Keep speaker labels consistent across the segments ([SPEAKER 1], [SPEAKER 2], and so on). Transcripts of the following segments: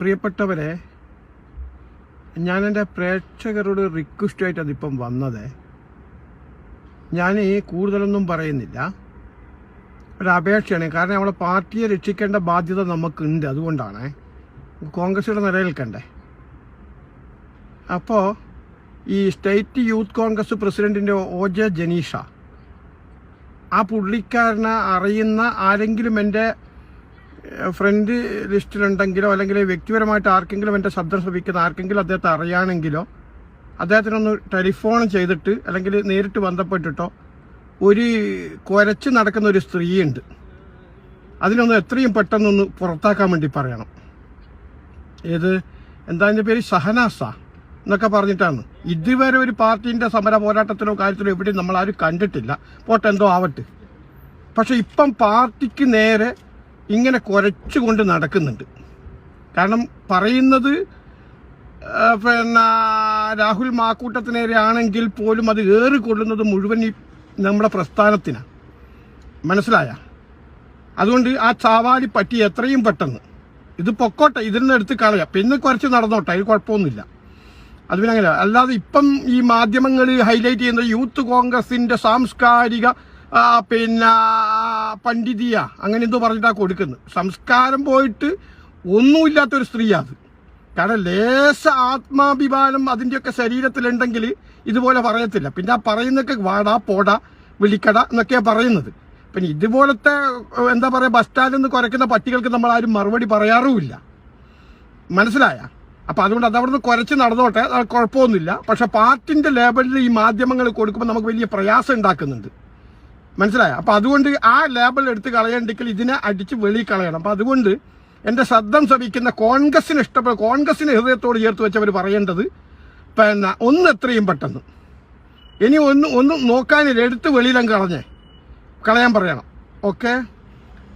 [SPEAKER 1] പ്രിയപ്പെട്ടവരെ ഞാൻ എന്റെ പ്രേക്ഷകരോട് റിക്വസ്റ്റായിട്ട് അതിപ്പം വന്നത്. ഞാൻ കൂടുതലൊന്നും പറയുന്നില്ല. ഒരു അപേക്ഷയാണ് കാരണം നമ്മുടെ പാർട്ടിയെ രക്ഷിക്കേണ്ട ബാധ്യത നമുക്കുണ്ട്. അതുകൊണ്ടാണ്. കോൺഗ്രസിയുടെ നിലനിൽക്കണ്ടേ? അപ്പോൾ ഈ സ്റ്റേറ്റ് യൂത്ത് കോൺഗ്രസ് പ്രസിഡന്റിന്റെ ഒ ജെ ജനീഷ ആ പുള്ളിക്കാരനെ അറിയുന്ന ആരെങ്കിലും എന്റെ ഫ്രണ്ട് ലിസ്റ്റിലുണ്ടെങ്കിലോ അല്ലെങ്കിൽ വ്യക്തിപരമായിട്ട് ആർക്കെങ്കിലും എന്റെ ശബ്ദം ശ്രമിക്കുന്ന ആർക്കെങ്കിലും അദ്ദേഹത്തെ അറിയാണെങ്കിലോ അദ്ദേഹത്തിനൊന്ന് ടെലിഫോൺ ചെയ്തിട്ട് അല്ലെങ്കിൽ നേരിട്ട് ബന്ധപ്പെട്ടിട്ടോ ഒരു കുരച്ച് നടക്കുന്ന ഒരു സ്ത്രീയുണ്ട്. അതിനൊന്ന് എത്രയും പെട്ടെന്നൊന്ന് പുറത്താക്കാൻ വേണ്ടി പറയണം. ഏത്? എന്താ അതിന്റെ പേര്? സഹനാസ എന്നൊക്കെ പറഞ്ഞിട്ടാണ്. ഇതുവരെ ഒരു പാർട്ടീന്റെ സമര പോരാട്ടത്തിലോ കാര്യത്തിലോ എവിടെയും നമ്മൾ ആരും കണ്ടിട്ടില്ല പോട്ടെന്തോ ആവട്ടെ. പക്ഷെ ഇപ്പം പാർട്ടിക്ക് നേരെ ഇങ്ങനെ കുരച്ചുകൊണ്ട് നടക്കുന്നുണ്ട്. കാരണം പറയുന്നത് പിന്നെ രാഹുൽ മാക്കൂട്ടത്തിനേരെയാണെങ്കിൽ പോലും അത് ഏറിക്കൊള്ളുന്നത് മുഴുവൻ ഈ നമ്മുടെ പ്രസ്ഥാനത്തിനാണ് മനസ്സിലായ? അതുകൊണ്ട് ആ ചാവാലി പറ്റി എത്രയും പെട്ടെന്ന് ഇത് പൊക്കോട്ടെ ഇതിൽ നിന്ന് എടുത്ത് കളയാം. പിന്നെ കുറച്ച് നടന്നോട്ടെ അതിൽ കുഴപ്പമൊന്നുമില്ല. അത് പിന്നെ അങ്ങനെ അല്ലാതെ ഇപ്പം ഈ മാധ്യമങ്ങൾ ഹൈലൈറ്റ് ചെയ്യുന്ന യൂത്ത് കോൺഗ്രസിന്റെ സാംസ്കാരിക പിന്നെ പണ്ഡിതിയ അങ്ങനെ എന്തോ പറഞ്ഞിട്ടാ കൊടുക്കുന്നത്. സംസ്കാരം പോയിട്ട് ഒന്നുമില്ലാത്തൊരു സ്ത്രീയാണ് അത് കാരണം ലേശ ആത്മാഭിമാനം അതിന്റെയൊക്കെ ശരീരത്തിലുണ്ടെങ്കിൽ ഇതുപോലെ പറയത്തില്ല. പിന്നെ ആ പറയുന്നൊക്കെ വാടാ പോടാ വിളിക്കട എന്നൊക്കെയാ പറയുന്നത്. പിന്നെ ഇതുപോലത്തെ എന്താ പറയുക ബസ് സ്റ്റാൻഡിൽ നിന്ന് കുറയ്ക്കുന്ന പട്ടികൾക്ക് നമ്മൾ ആരും മറുപടി പറയാറുമില്ല. മനസ്സിലായ? അപ്പൊ അതുകൊണ്ട് അത് അവിടെ നിന്ന് കുരച്ച് നടന്നോട്ടെ കുഴപ്പമൊന്നുമില്ല. പക്ഷെ പാർട്ടിന്റെ ലേബലിൽ ഈ മാധ്യമങ്ങൾ കൊടുക്കുമ്പോൾ നമുക്ക് വലിയ പ്രയാസം ഉണ്ടാക്കുന്നുണ്ട്. മനസ്സിലായ? അപ്പൊ അതുകൊണ്ട് ആ ലേബൽ എടുത്ത് കളയണ്ടെങ്കിൽ ഇതിനെ അടിച്ച് വെളി കളയണം. അപ്പൊ അതുകൊണ്ട് എന്റെ ശബ്ദം ശ്രമിക്കുന്ന കോൺഗ്രസിന് ഇഷ്ടപ്പെട്ട കോൺഗ്രസിന് ഹൃദയത്തോട് ചേർത്ത് വെച്ചവർ പറയേണ്ടത് പിന്നെ ഒന്ന് എത്രയും പെട്ടെന്ന്. ഇനി ഒന്ന് ഒന്ന് നോക്കാനില്ല എടുത്ത് വെളിയിലും കളഞ്ഞേ. കളയാൻ പറയണം. ഓക്കെ?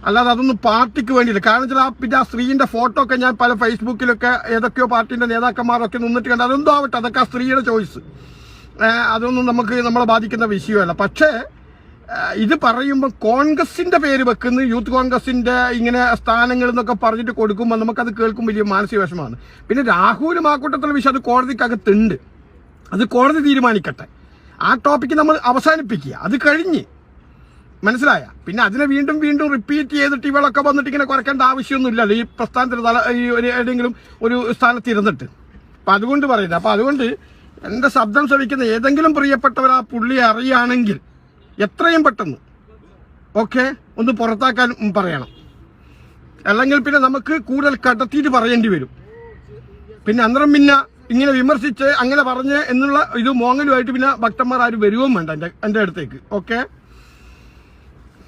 [SPEAKER 1] അല്ലാതെ അതൊന്നും പാർട്ടിക്ക് വേണ്ടിയില്ല. കാരണം വെച്ചാൽ ആ പിന്നെ ആ സ്ത്രീന്റെ ഫോട്ടോ ഒക്കെ ഞാൻ പല ഫേസ്ബുക്കിലൊക്കെ ഏതൊക്കെയോ പാർട്ടിന്റെ നേതാക്കന്മാരൊക്കെ നിന്നിട്ട് കണ്ട് അതെന്തോ ആവട്ടെ അതൊക്കെ ആ സ്ത്രീയുടെ ചോയ്സ്. അതൊന്നും നമുക്ക് നമ്മളെ ബാധിക്കുന്ന വിഷയമല്ല. പക്ഷേ ഇത് പറയുമ്പോൾ കോൺഗ്രസിന്റെ പേര് വെക്കുന്ന. യൂത്ത് കോൺഗ്രസിന്റെ ഇങ്ങനെ സ്ഥാനങ്ങൾ എന്നൊക്കെ പറഞ്ഞിട്ട് കൊടുക്കുമ്പോൾ നമുക്കത് കേൾക്കുമ്പോൾ വലിയ മാനസിക വിഷമമാണ്. പിന്നെ രാഹുലും ആ കൂട്ടത്തിലുള്ള വിഷയം അത് കോടതിക്കകത്തുണ്ട്. അത് കോടതി തീരുമാനിക്കട്ടെ. ആ ടോപ്പിക്ക് നമ്മൾ അവസാനിപ്പിക്കുക. അത് കഴിഞ്ഞ്. മനസ്സിലായ? പിന്നെ അതിനെ വീണ്ടും വീണ്ടും റിപ്പീറ്റ് ചെയ്തിട്ട് ഇവളൊക്കെ വന്നിട്ട് ഇങ്ങനെ കുറയ്ക്കേണ്ട ആവശ്യമൊന്നുമില്ല. ഈ പ്രസ്ഥാനത്തിന് തല ഈ ഒരു ഏതെങ്കിലും ഒരു സ്ഥാനത്ത് ഇരുന്നിട്ട് അപ്പൊ അതുകൊണ്ട് പറയുന്നത്. അപ്പൊ അതുകൊണ്ട് എന്റെ ശബ്ദം ശ്രവിക്കുന്ന ഏതെങ്കിലും പ്രിയപ്പെട്ടവർ ആ പുള്ളിയെ അറിയുകയാണെങ്കിൽ എത്രയും പെട്ടെന്ന്. ഓക്കെ? ഒന്ന് പുറത്താക്കാൻ പറയണം. അല്ലെങ്കിൽ പിന്നെ നമുക്ക് കൂടുതൽ കടത്തിയിട്ട് പറയേണ്ടി വരും. പിന്നെ അന്നേരം പിന്നെ ഇങ്ങനെ വിമർശിച്ച് അങ്ങനെ പറഞ്ഞ് എന്നുള്ള ഇത് മോങ്ങലുമായിട്ട് പിന്നെ ഭക്തന്മാർ ആരും വരുവും വേണ്ട എന്റെ എന്റെ അടുത്തേക്ക്. ഓക്കെ?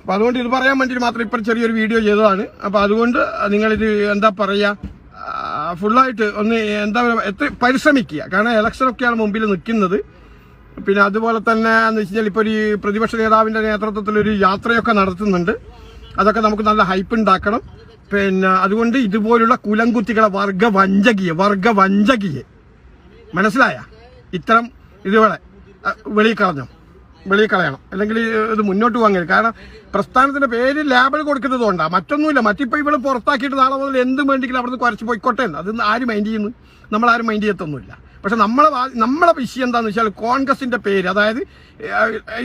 [SPEAKER 1] അപ്പൊ അതുകൊണ്ട് ഇത് പറയാൻ വേണ്ടി മാത്രം ഇപ്പം ചെറിയൊരു വീഡിയോ ചെയ്തതാണ്. അപ്പൊ അതുകൊണ്ട് നിങ്ങളിത് എന്താ പറയാ ആ, ഫുള്ളായിട്ട് ഒന്ന് എന്താ പറയുക എത്ര പരിശ്രമിക്കുക. കാരണം ഇലക്ഷനൊക്കെയാണ് മുമ്പിൽ നിൽക്കുന്നത്. പിന്നെ അതുപോലെ തന്നെ എന്ന് വെച്ച് കഴിഞ്ഞാൽ ഇപ്പോൾ ഒരു പ്രതിപക്ഷ നേതാവിന്റെ നേതൃത്വത്തിൽ ഒരു യാത്രയൊക്കെ നടത്തുന്നുണ്ട്. അതൊക്കെ നമുക്ക് നല്ല ഹൈപ്പ് ഉണ്ടാക്കണം. പിന്നെ അതുകൊണ്ട് ഇതുപോലുള്ള കുലംകുത്തികളെ വർഗ വഞ്ചകിയെ വർഗ വഞ്ചകിയെ മനസ്സിലായ? ഇത്തരം ഇതുപോലെ വെളിയിൽ കളഞ്ഞോ? വെളിയിൽ കളയണം. അല്ലെങ്കിൽ ഇത് മുന്നോട്ട് പോകാൻ കഴിയും. കാരണം പ്രസ്ഥാനത്തിന്റെ പേര് ലേബൽ കൊടുക്കുന്നത് കൊണ്ടാണ് മറ്റൊന്നുമില്ല. മറ്റിപ്പോൾ ഇവിടെ പുറത്താക്കിയിട്ട് നാളെ മുതൽ എന്ത് വേണ്ടിയെങ്കിലും അവിടെ നിന്ന് കുറച്ച് പോയിക്കോട്ടെ അത് ആര് മൈൻഡ് ചെയ്യുന്നു. നമ്മൾ ആരും മൈൻഡ് ചെയ്യത്തൊന്നുമില്ല. പക്ഷെ നമ്മളെ നമ്മളെ വിഷയം എന്താണെന്ന് വെച്ചാൽ കോൺഗ്രസിന്റെ പേര് അതായത്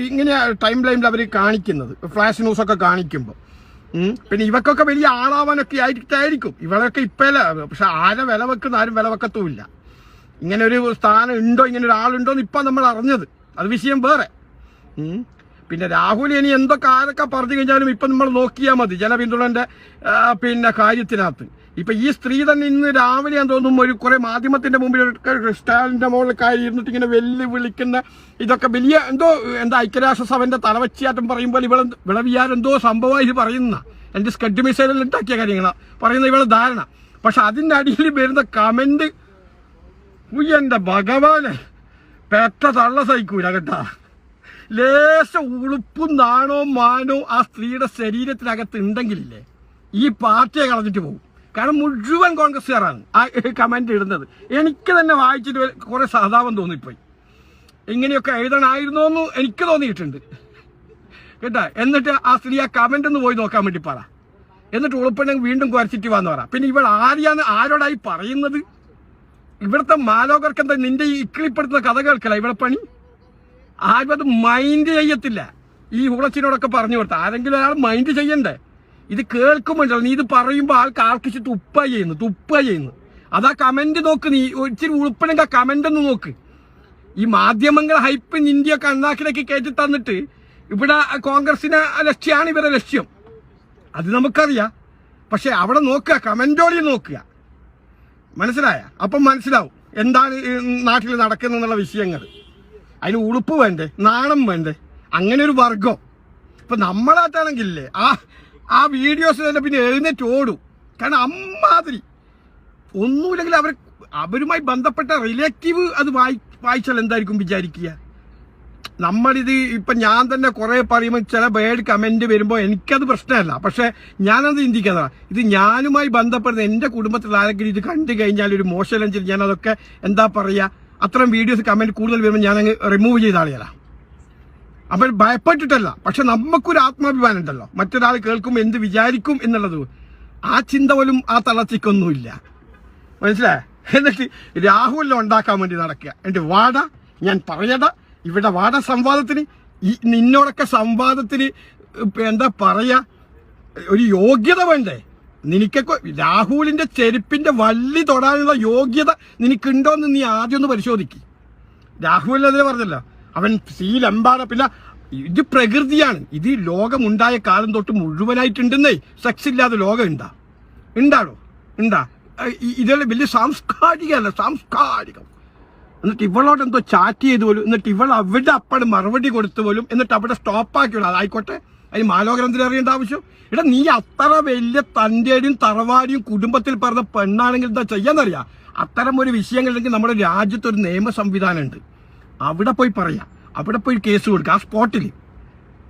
[SPEAKER 1] ഇങ്ങനെ ടൈം ലൈനിൽ അവർ കാണിക്കുന്നത് ഫ്ലാഷ് ന്യൂസ് ഒക്കെ കാണിക്കുമ്പോൾ പിന്നെ ഇവക്കൊക്കെ വലിയ ആളാവാനൊക്കെ ആയിട്ടായിരിക്കും ഇവളൊക്കെ ഇപ്പല്ല പക്ഷെ ആരെ വില വെക്കുന്ന ആരും വില വെക്കത്തുമില്ല. ഇങ്ങനെ ഒരു സ്ഥാനം ഉണ്ടോ ഇങ്ങനെ ഒരാളുണ്ടോ എന്ന് ഇപ്പം നമ്മൾ അറിഞ്ഞത്. അത് വിഷയം വേറെ. പിന്നെ രാഹുൽ ഇനി എന്തൊക്കെ ആരൊക്കെ പറഞ്ഞു കഴിഞ്ഞാലും ഇപ്പൊ നമ്മൾ നോക്കിയാൽ മതി ജനപിന്തുണന്റെ പിന്നെ കാര്യത്തിനകത്ത്. ഇപ്പൊ ഈ സ്ത്രീ തന്നെ ഇന്ന് രാവിലെ ഞാൻ തോന്നുന്നു ഒരു കുറെ മാധ്യമത്തിന്റെ മുമ്പിൽ ഒരു സ്റ്റാലിന്റെ മുകളിൽ കയറി ഇരുന്നിട്ട് ഇങ്ങനെ വെല്ലു വിളിക്കുന്ന ഇതൊക്കെ വലിയ എന്തോ എന്താ ഐക്യരാഷ്ട്രസഭന്റെ തലവച്ചിയാറ്റം പറയുമ്പോൾ ഇവളെ വിളവിയാൽ എന്തോ സംഭവമായി ഇത് പറയുന്ന. എന്റെ സ്കഡ് മിസൈലിൽ ഉണ്ടാക്കിയ കാര്യങ്ങളാണ് പറയുന്ന ഇവളെ ധാരണ. പക്ഷെ അതിന്റെ അടിയിൽ വരുന്ന കമന്റ് ഉയ്യന്റെ ഭഗവാനെ പെറ്റ തള്ള സഹിക്കൂല കേട്ടാ. ലേശ ഉളുപ്പും നാണോ മാനോ ആ സ്ത്രീയുടെ ശരീരത്തിനകത്ത് ഉണ്ടെങ്കിലില്ലേ ഈ പാർട്ടിയെ കളഞ്ഞിട്ട് പോകും. കാരണം മുഴുവൻ കോൺഗ്രസ്സുകാരാണ് ആ കമന്റ് ഇടുന്നത്. എനിക്ക് തന്നെ വായിച്ചിട്ട് കുറേ സഹതാപം തോന്നിപ്പോയി. ഇങ്ങനെയൊക്കെ എഴുതണമായിരുന്നോ എന്ന് എനിക്ക് തോന്നിയിട്ടുണ്ട്. കേട്ടാ? എന്നിട്ട് ആ സ്ത്രീ ആ കമന്റ് ഒന്ന് പോയി നോക്കാൻ വേണ്ടി പറ. എന്നിട്ട് ഉളുപ്പുണ്ടെങ്കിൽ വീണ്ടും കുരച്ചിട്ട് വന്ന് പറ. പിന്നെ ഇവൾ ആരെയാണ് ആരോടായി പറയുന്നത്? ഇവിടുത്തെ മാലോകർക്ക് എന്താ നിന്റെ ഈ ഇക്കിളിപ്പെടുത്തുന്ന കഥ കേൾക്കല ഇവിടെ പണി? ആരും അത് മൈൻഡ് ചെയ്യത്തില്ല. ഈ ഉളച്ചിനോടൊക്കെ പറഞ്ഞു കൊടുത്ത. ആരെങ്കിലും ഒരാൾ മൈൻഡ് ചെയ്യണ്ടേ? ഇത് കേൾക്കുമ്പോൾ നീ ഇത് പറയുമ്പോൾ ആൾക്ക് ആർക്കിച്ച് തുപ്പ ചെയ്യുന്നു തുപ്പ ചെയ്യുന്നു. അതാ കമന്റ് നോക്ക് നീ. ഇച്ചിരി ഉളുപ്പണെങ്കിൽ ആ കമന്റ് ഒന്ന് നോക്ക്. ഈ മാധ്യമങ്ങൾ ഹൈപ്പ് ഇന്ത്യ കണ്ണാക്കിലേക്ക് കയറ്റി തന്നിട്ട് ഇവിടെ കോൺഗ്രസിനെ ലക്ഷ്യമാണ് ഇവരെ ലക്ഷ്യം. അത് നമുക്കറിയാം. പക്ഷെ അവിടെ നോക്കുക കമന്റോടി നോക്കുക. മനസ്സിലായ? അപ്പം മനസ്സിലാവും. എന്താണ് നാട്ടിൽ നടക്കുന്നുള്ള വിഷയങ്ങൾ. അതിന് ഉളുപ്പ് വേണ്ടേ? നാണം വേണ്ടേ? അങ്ങനെ ഒരു വർഗം. ഇപ്പൊ നമ്മളായിട്ടാണെങ്കിലേ ആ ആ വീഡിയോസ് തന്നെ പിന്നെ എഴുന്നേറ്റ് ഓടും. കാരണം അമ്മാതിരി. ഒന്നുമില്ലെങ്കിൽ അവർ അവരുമായി ബന്ധപ്പെട്ട റിലേറ്റീവ് അത് വായി വായിച്ചാൽ എന്തായിരിക്കും വിചാരിക്കുക? നമ്മളിത് ഇപ്പൊ ഞാൻ തന്നെ കുറേ പറയുമ്പോൾ ചില ബേഡ് കമന്റ് വരുമ്പോൾ എനിക്കത് പ്രശ്നമല്ല. പക്ഷെ ഞാനത് ചിന്തിക്കാതാ. ഇത് ഞാനുമായി ബന്ധപ്പെടുന്ന എന്റെ കുടുംബത്തിൽ ആരെങ്കിലും ഇത് കണ്ടു കഴിഞ്ഞാൽ ഒരു മോശം ഞാൻ അതൊക്കെ എന്താ പറയാ അത്തരം വീഡിയോസ് കമന്റ് കൂടുതൽ വരുമ്പോൾ ഞാൻ അങ്ങ് റിമൂവ് ചെയ്ത ആളുകളാ അപ്പോൾ ഭയപ്പെട്ടിട്ടല്ല. പക്ഷെ നമുക്കൊരു ആത്മാഭിമാനം ഉണ്ടല്ലോ. മറ്റൊരാൾ കേൾക്കും എന്ത് വിചാരിക്കും എന്നുള്ളത്. ആ ചിന്ത പോലും ആ തളർച്ചയ്ക്കൊന്നുമില്ല. മനസ്സിലായി? എന്നിട്ട് രാഹുലിനെ ഉണ്ടാക്കാൻ വേണ്ടി നടക്കുക. എന്നിട്ട് വാട ഞാൻ പറയട ഇവിടെ വാട സംവാദത്തിന്. ഈ നിന്നോടൊക്കെ സംവാദത്തിന് എന്താ പറയുക ഒരു യോഗ്യത വേണ്ടേ? നിനക്കൊക്കെ രാഹുലിന്റെ ചെരുപ്പിന്റെ വള്ളി തൊടാനുള്ള യോഗ്യത നിനക്കുണ്ടോന്ന് നീ ആദ്യം ഒന്ന് പരിശോധിക്കും. രാഹുൽ അതിനെ പറഞ്ഞല്ലോ അവൻ സീലെമ്പാടെ പിന്നെ ഇത് പ്രകൃതിയാണ്. ഇത് ലോകമുണ്ടായ കാലം തൊട്ട് മുഴുവനായിട്ടുണ്ടെന്നേ സെക്സ് ഇല്ലാതെ ലോകം ഉണ്ടാ. ഉണ്ടാണോ ഉണ്ടാ ഇതെല്ലാം വലിയ സാംസ്കാരികമല്ല സാംസ്കാരികം. എന്നിട്ട് ഇവളോട് എന്തോ ചാറ്റ് ചെയ്തു പോലും എന്നിട്ട് ഇവൾ അവിടെ അപ്പാട് മറുപടി കൊടുത്തു പോലും എന്നിട്ട് അവിടെ സ്റ്റോപ്പ് ആക്കിയുള്ളൂ അതായിക്കോട്ടെ അതിന് മാലോകരന്തിന് അറിയേണ്ട ആവശ്യം? എടാ നീ അത്ര വലിയ തന്റെയും തറവാടിയും കുടുംബത്തിൽ പറഞ്ഞ പെണ്ണാണെങ്കിൽ എന്താ ചെയ്യാന്നറിയാം? അത്തരം ഒരു വിഷയങ്ങളിലെങ്കിൽ നമ്മുടെ രാജ്യത്ത് ഒരു നിയമ സംവിധാനം ഉണ്ട് അവിടെ പോയി പറയാം. അവിടെ പോയി കേസ് കൊടുക്കുക ആ സ്പോട്ടിൽ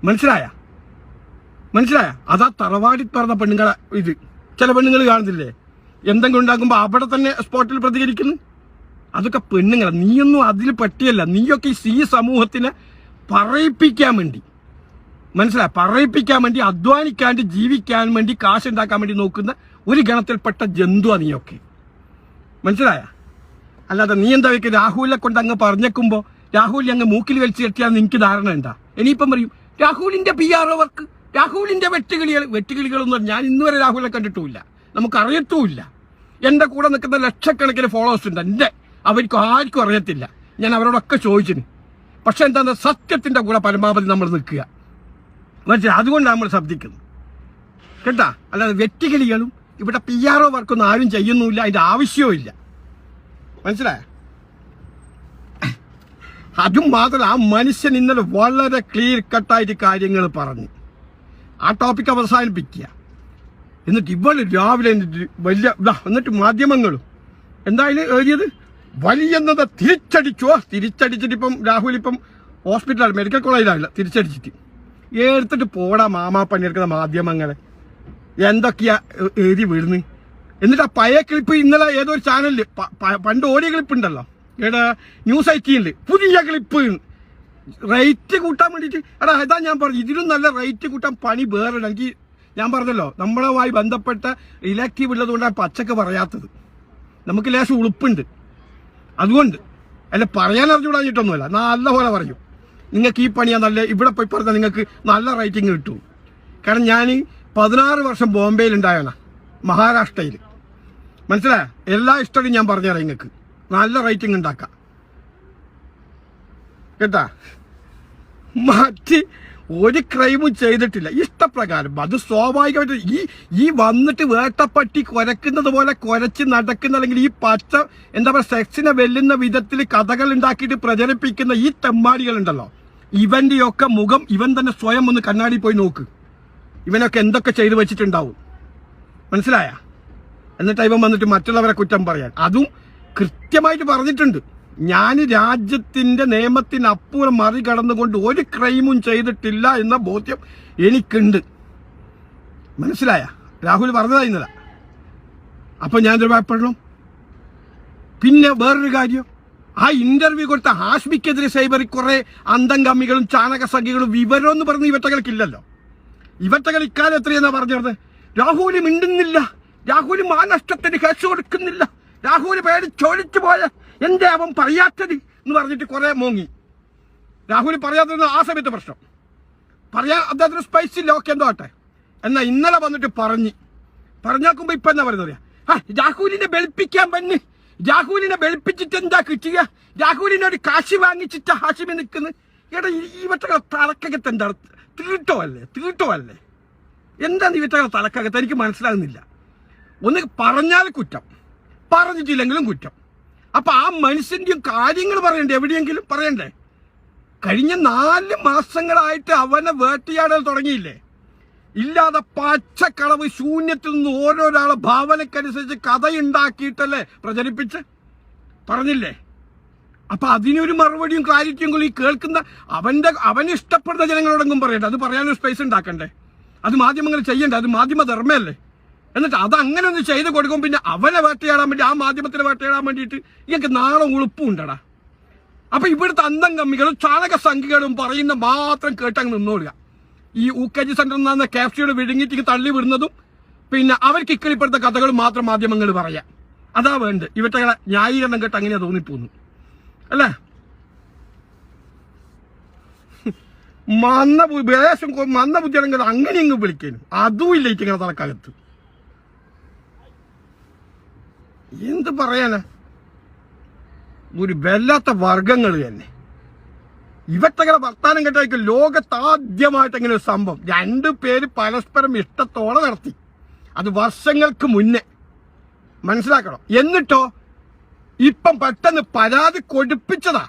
[SPEAKER 1] മനസ്സിലായ? മനസ്സിലായ? അതാ തറവാടി പറഞ്ഞ പെണ്ണുങ്ങളെ ഇത്. ചില പെണ്ണുങ്ങൾ കാണുന്നില്ലേ? എന്തെങ്കിലും ഉണ്ടാക്കുമ്പോൾ അവിടെ തന്നെ സ്പോട്ടിൽ പ്രതികരിക്കുന്നു. അതൊക്കെ പെണ്ണുങ്ങളെ. നീയൊന്നും അതിൽ പറ്റിയല്ല നീയൊക്കെ ഈ സമൂഹത്തിനെ പറയിപ്പിക്കാൻ വേണ്ടി. മനസ്സിലായ പറയിപ്പിക്കാൻ വേണ്ടി അധ്വാനിക്കാണ്ട് ജീവിക്കാൻ വേണ്ടി കാശ് ഉണ്ടാക്കാൻ വേണ്ടി നോക്കുന്ന ഒരു ഗണത്തിൽപ്പെട്ട ജന്തുവാ നീയൊക്കെ. മനസ്സിലായ? അല്ലാതെ നീ എന്താ വെക്കുക രാഹുലിനെ കൊണ്ട് അങ്ങ് പറഞ്ഞേക്കുമ്പോ രാഹുലിനെ അങ്ങ് മൂക്കിൽ വലിച്ചു കെട്ടിയാൽ നിനക്ക് ധാരണ ഉണ്ടാ ഇനിയിപ്പം പറയും രാഹുലിന്റെ പി ആർ വർക്ക് രാഹുലിന്റെ വെട്ടുകിളികൾ വെട്ടുകിളികളൊന്നും ഞാൻ ഇന്നുവരെ രാഹുലിനെ കണ്ടിട്ടുമില്ല. നമുക്ക് അറിയത്തുമില്ല എന്റെ കൂടെ നിൽക്കുന്ന ലക്ഷക്കണക്കിന് ഫോളോവേഴ്സ് ഉണ്ട്. എന്റെ അവർക്ക് ആർക്കും അറിയത്തില്ല. ഞാൻ അവരോടൊക്കെ ചോദിച്ചിന്. പക്ഷെ എന്താ സത്യത്തിന്റെ കൂടെ പരമാവധി നമ്മൾ നിൽക്കുക. മനസ്സിലായി അതുകൊണ്ടാണ് നമ്മൾ ശബ്ദിക്കുന്നത് കേട്ടാ? അല്ലാതെ വെട്ടുകിളികളും ഇവിടെ പി ആർ ഒ വർക്കൊന്നും ആരും ചെയ്യുന്നുമില്ല. അതിന്റെ ആവശ്യവും ഇല്ല. മനസ്സിലായ? അതും മാത്രമല്ല ആ മനുഷ്യൻ ഇന്നലെ വളരെ ക്ലിയർ കട്ടായിട്ട് കാര്യങ്ങൾ പറഞ്ഞു. ആ ടോപ്പിക് അവസാനിപ്പിക്കുക. എന്നിട്ട് ഇവൾ രാവിലെ എന്നിട്ട് വലിയ എന്നിട്ട് മാധ്യമങ്ങളും എന്തായാലും എഴുതിയത്? വലിയെന്നത് തിരിച്ചടിച്ചോ. തിരിച്ചടിച്ചിട്ട് ഇപ്പം രാഹുൽ ഇപ്പം ഹോസ്പിറ്റലാണ് മെഡിക്കൽ കോളേജിലാണ് തിരിച്ചടിച്ചിട്ട്. എടുത്തിട്ട് പോടാ മാമാ പണിയെടുക്കുന്ന മാധ്യമങ്ങളെ. എന്തൊക്കെയാ എഴുതി വിടുന്നു? എന്നിട്ട് ആ പഴയ ക്ലിപ്പ് ഇന്നലെ ഏതോ ഒരു ചാനലിൽ പണ്ട് ഓടിയ ക്ലിപ്പ് ഉണ്ടല്ലോ. ഏടാ ന്യൂസ് ഐറ്റീനിൽ പുതിയ ക്ലിപ്പ് റേറ്റ് കൂട്ടാൻ വേണ്ടിയിട്ട് എടാ ഇതാ ഞാൻ പറഞ്ഞു. ഇതിലും നല്ല റേറ്റ് കൂട്ടാൻ പണി വേറെ എനിക്ക് ഞാൻ പറഞ്ഞല്ലോ നമ്മളുമായി ബന്ധപ്പെട്ട ഇലക്റ്റീവ് ഉള്ളതുകൊണ്ടാണ് പച്ചക്ക് പറയാത്തത്. നമുക്ക് ലേശം ഉളുപ്പുണ്ട്. അതുകൊണ്ട് അല്ല പറയാൻ അറിഞ്ഞുകൂടാഞ്ഞിട്ടൊന്നുമല്ല നല്ല പോലെ പറയും. നിങ്ങൾക്ക് ഈ പണിയാ നല്ല ഇവിടെ പോയി പറഞ്ഞാൽ നിങ്ങൾക്ക് നല്ല റേറ്റിംഗ് കിട്ടും. കാരണം ഞാൻ പതിനാറ് വർഷം ബോംബെയിൽ ഉണ്ടായാണ് മഹാരാഷ്ട്രയിൽ മനസ്സിലായ? എല്ലാ ഇഷ്ടവും ഞാൻ പറഞ്ഞുതരാം നിങ്ങൾക്ക്. നല്ല റേറ്റിംഗ് ഉണ്ടാക്കാം. കേട്ടാ? മറ്റ് ഒരു ക്രൈമും ചെയ്തിട്ടില്ല. ഇഷ്ടപ്രകാരം. അത് സ്വാഭാവികമായിട്ട് ഈ ഈ വന്നിട്ട് വേട്ടപ്പട്ടി കുരക്കുന്നത് പോലെ കുരച്ച് നടക്കുന്ന അല്ലെങ്കിൽ ഈ പച്ച എന്താ പറയുക സെക്സിനെ വെല്ലുന്ന വിധത്തിൽ കഥകൾ ഉണ്ടാക്കിയിട്ട് പ്രചരിപ്പിക്കുന്ന ഈ തെമ്മാടികളുണ്ടല്ലോ. ഇവന്റെയൊക്കെ മുഖം ഇവൻ തന്നെ സ്വയം ഒന്ന് കണ്ണാടി പോയി നോക്ക്. ഇവനൊക്കെ എന്തൊക്കെ ചെയ്തു വെച്ചിട്ടുണ്ടാവും. മനസ്സിലായ? എന്നിട്ട് ഇവൻ വന്നിട്ട് മറ്റുള്ളവരെ കുറ്റം പറയാൻ. അതും കൃത്യമായിട്ട് പറഞ്ഞിട്ടുണ്ട്. ഞാൻ രാജ്യത്തിന്റെ നിയമത്തിനപ്പുറം മറികടന്നുകൊണ്ട് ഒരു ക്രൈമും ചെയ്തിട്ടില്ല എന്ന ബോധ്യം എനിക്കുണ്ട്. മനസ്സിലായ? രാഹുൽ പറഞ്ഞതായിരുന്നില്ല അപ്പൊ ഞാൻ ഭയപ്പെടണം? പിന്നെ വേറൊരു കാര്യം. ആ ഇന്റർവ്യൂ കൊടുത്ത ഹാഷ്മിക്കെതിരെ സൈബറിൽ കുറെ അന്തംഗമ്മികളും ചാണക സംഖ്യകളും വിവരം എന്ന് പറഞ്ഞ് ഇവറ്റകൾക്കില്ലല്ലോ. ഇവറ്റകൾ ഇക്കാലം എത്രയെന്നാ പറഞ്ഞത് രാഹുൽ മിണ്ടുന്നില്ല. രാഹുൽ മാനഷ്ടത്തിന് കേസ് കൊടുക്കുന്നില്ല. രാഹുൽ പേര് ചോദിച്ചു പോയ എന്റെ അവൻ പറയാത്തത് എന്ന് പറഞ്ഞിട്ട് കുറെ മോങ്ങി. രാഹുൽ പറയാത്തത് ആ സമയത്ത് പ്രശ്നം. പറയാ അദ്ദേഹത്തിന് സ്പൈസ് ഇല്ല ഓക്കെ എന്തോ ആട്ടെ. എന്നാ ഇന്നലെ വന്നിട്ട് പറഞ്ഞ്. പറഞ്ഞാക്കുമ്പോ ഇപ്പൊ എന്നാ പറയുന്നത് ആ രാഹുലിനെ വെളുപ്പിക്കാൻ പഞ്ഞ് രാഹുലിനെ വെളുപ്പിച്ചിട്ട് എന്താ കിട്ടുക രാഹുലിനെ ഒരു കാശി വാങ്ങിച്ചിട്ട് ഹാഷിമി നിൽക്കുന്നു എടാ വട്ടകളെ തലക്കകത്ത് എന്താണ് തീട്ടോ അല്ലേ തീട്ടോ അല്ലേ എന്താണ് ഈ വട്ടകളെ തലക്കകത്ത്? എനിക്ക് മനസ്സിലാകുന്നില്ല. ഒന്ന് പറഞ്ഞാൽ കുറ്റം. പറഞ്ഞിട്ടില്ലെങ്കിലും കുറ്റം. അപ്പൊ ആ മനുഷ്യന്റെയും കാര്യങ്ങൾ പറയണ്ടേ? എവിടെയെങ്കിലും പറയണ്ടേ? കഴിഞ്ഞ നാല് മാസങ്ങളായിട്ട് അവനെ വേട്ടയാടൽ തുടങ്ങിയില്ലേ? ഇല്ലാതെ പച്ചക്കളവ് ശൂന്യത്തിൽ നിന്ന് ഓരോരാൾ ഭാവനക്കനുസരിച്ച് കഥയുണ്ടാക്കിയിട്ടല്ലേ പ്രചരിപ്പിച്ച്? പറഞ്ഞില്ലേ? അപ്പൊ അതിനൊരു മറുപടിയും ക്ലാരിറ്റിയും കൂടി കേൾക്കുന്ന അവന്റെ അവൻ ഇഷ്ടപ്പെടുന്ന ജനങ്ങളോടെങ്കിലും പറയട്ടെ അത് പറയാനൊരു സ്പേസ് ഉണ്ടാക്കണ്ടേ? അത് മാധ്യമങ്ങൾ ചെയ്യണ്ടേ? അത് മാധ്യമ ധർമ്മയല്ലേ? എന്നിട്ട് അത് അങ്ങനെ ഒന്ന് ചെയ്ത് കൊടുക്കും പിന്നെ അവനെ വേട്ടയാടാൻ വേണ്ടി ആ മാധ്യമത്തിനെ വേട്ടയാടാൻ വേണ്ടിയിട്ട് ഇങ്ങക്ക് നാളെ ഉളുപ്പും ഉണ്ടടാ. അപ്പൊ ഇവിടുത്തെ അന്തം കമ്മികളും ചാണക സംഖ്യകളും പറയുന്ന മാത്രം കേട്ടങ്ങ് നിന്നോളുക. ഈ ഊക്കേജ് സെന്ററിൽ നിന്ന് വിഴുങ്ങിട്ട് വിഴുങ്ങിയിട്ട് തള്ളി വിടുന്നതും പിന്നെ അവർക്ക് ഇക്കളിപ്പെടുത്ത കഥകൾ മാത്രം മാധ്യമങ്ങൾ പറയാം. അതാ വേണ്ട ഇവറ്റകളെ ന്യായീകരണം കേട്ട് അങ്ങനെയാ തോന്നിപ്പോന്നു. അല്ലേ? മന്ന ദേശം മന്ന ബുദ്ധിയാണെങ്കിൽ അങ്ങനെ ഇങ്ങ് വിളിക്കാനും. അതും ഇല്ല ഇങ്ങനെ തലക്കകത്ത്. എന്ത് പറയാനാ? ഒരു വല്ലാത്ത വർഗങ്ങൾ തന്നെ. ഇവറ്റകളെ വർത്താനം കേട്ടായിരിക്കും ലോകത്ത് ആദ്യമായിട്ട് ഇങ്ങനെ ഒരു സംഭവം. രണ്ടു പേര് പരസ്പരം ഇഷ്ടത്തോടെ നടത്തി. അത് വർഷങ്ങൾക്ക് മുന്നേ. മനസ്സിലാക്കണം? എന്നിട്ടോ ഇപ്പം പെട്ടെന്ന് പരാതി കൊടുപ്പിച്ചതാ.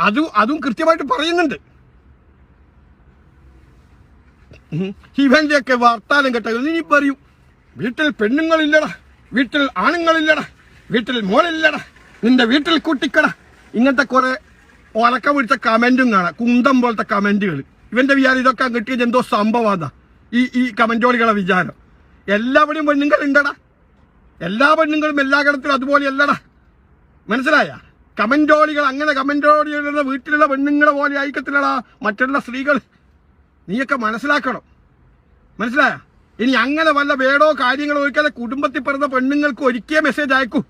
[SPEAKER 1] അത് അതും കൃത്യമായിട്ട് പറയുന്നുണ്ട്. ഇവന്റെയൊക്കെ വർത്താനം കേട്ടത് ഇനി പറയൂ. വീട്ടിൽ പെണ്ണുങ്ങളില്ലടാ. വീട്ടിൽ ആണുങ്ങളില്ലടാ. വീട്ടിൽ മോളില്ലടാ. നിന്റെ വീട്ടിൽ കൂട്ടിക്കട. ഇങ്ങനത്തെ കുറെ ഉറക്ക പിടിച്ച കമന്റും കാണാം. കുന്തം പോലത്തെ കമന്റുകൾ ഇവന്റെ വിചാരം ഇതൊക്കെ കിട്ടിയത് എന്തോ സംഭവമാതാ ഈ ഈ കമന്റോളികളെ വിചാരം. എല്ലാവരും പെണ്ണുങ്ങൾ ഉണ്ടടാ എല്ലാ പെണ്ണുങ്ങളും എല്ലാ കടത്തിലും അതുപോലെ അല്ലടാ മനസ്സിലായ? കമന്റോളികൾ അങ്ങനെ കമന്റോളികളുടെ വീട്ടിലുള്ള പെണ്ണുങ്ങളെ പോലെ ആയിക്കത്തില്ലടാ മറ്റുള്ള സ്ത്രീകൾ നീയൊക്കെ മനസ്സിലാക്കണം. മനസ്സിലായ? ഇനി അങ്ങനെ വല്ല വേടോ കാര്യങ്ങളോ ഒരിക്കലും കുടുംബത്തിൽ പിറന്ന പെണ്ണുങ്ങൾക്ക് ഒരിക്കേ മെസ്സേജ് അയക്കൂ.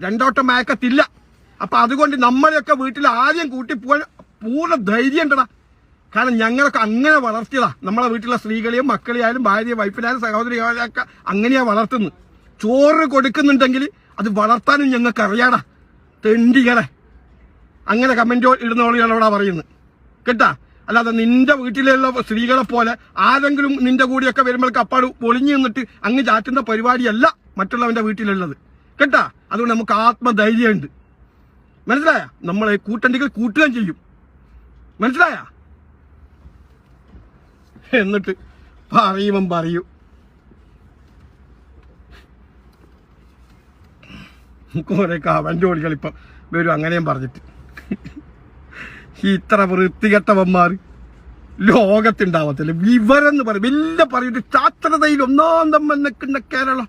[SPEAKER 1] രണ്ടോട്ടം അയക്കത്തില്ല. അപ്പൊ അതുകൊണ്ട് നമ്മളെയൊക്കെ വീട്ടിൽ ആദ്യം കൂട്ടി പോകാൻ പൂർണ ധൈര്യം ഉണ്ടടാ. കാരണം ഞങ്ങളൊക്കെ അങ്ങനെ വളർത്തിയതാ. നമ്മളെ വീട്ടിലെ സ്ത്രീകളെയും മക്കളെയായാലും ഭാര്യയും വൈഫിലായാലും സഹോദരിയായാലും ഒക്കെ അങ്ങനെയാ വളർത്തുന്നത്. ചോറ് കൊടുക്കുന്നുണ്ടെങ്കിൽ അത് വളർത്താനും ഞങ്ങൾക്ക് അറിയാടാ തെണ്ടികളെ. അങ്ങനെ കമന്റ് ഇടുന്നവളോടാ പറയുന്നത്. കേട്ടാ? അല്ലാതെ നിന്റെ വീട്ടിലുള്ള സ്ത്രീകളെ പോലെ ആരെങ്കിലും നിന്റെ കൂടിയൊക്കെ വരുമ്പോഴേക്ക് അപ്പാട് പൊളിഞ്ഞു നിന്നിട്ട് അങ്ങ് ചാറ്റുന്ന പരിപാടിയല്ല മറ്റുള്ളവന്റെ വീട്ടിലുള്ളത്. കേട്ടാ? അതുകൊണ്ട് നമുക്ക് ആത്മധൈര്യമുണ്ട്. മനസ്സിലായ? നമ്മളെ കൂട്ടണ്ടികൾ കൂട്ടുകയും ചെയ്യും. മനസ്സിലായ? എന്നിട്ട് പറയുമ്പം പറയൂ. കുറെ കവന്റോളികൾ ഓടികളിപ്പം വരും അങ്ങനെയും പറഞ്ഞിട്ട്. ഇത്ര വൃത്തികെട്ടവന്മാർ ലോകത്തുണ്ടാവത്തില്ല. വിവരെന്ന് പറയും. വലിയ പറയിട്ട് ചാത്രതയിൽ ഒന്നാം തമ്മിൽ നിൽക്കുന്ന കേരളം.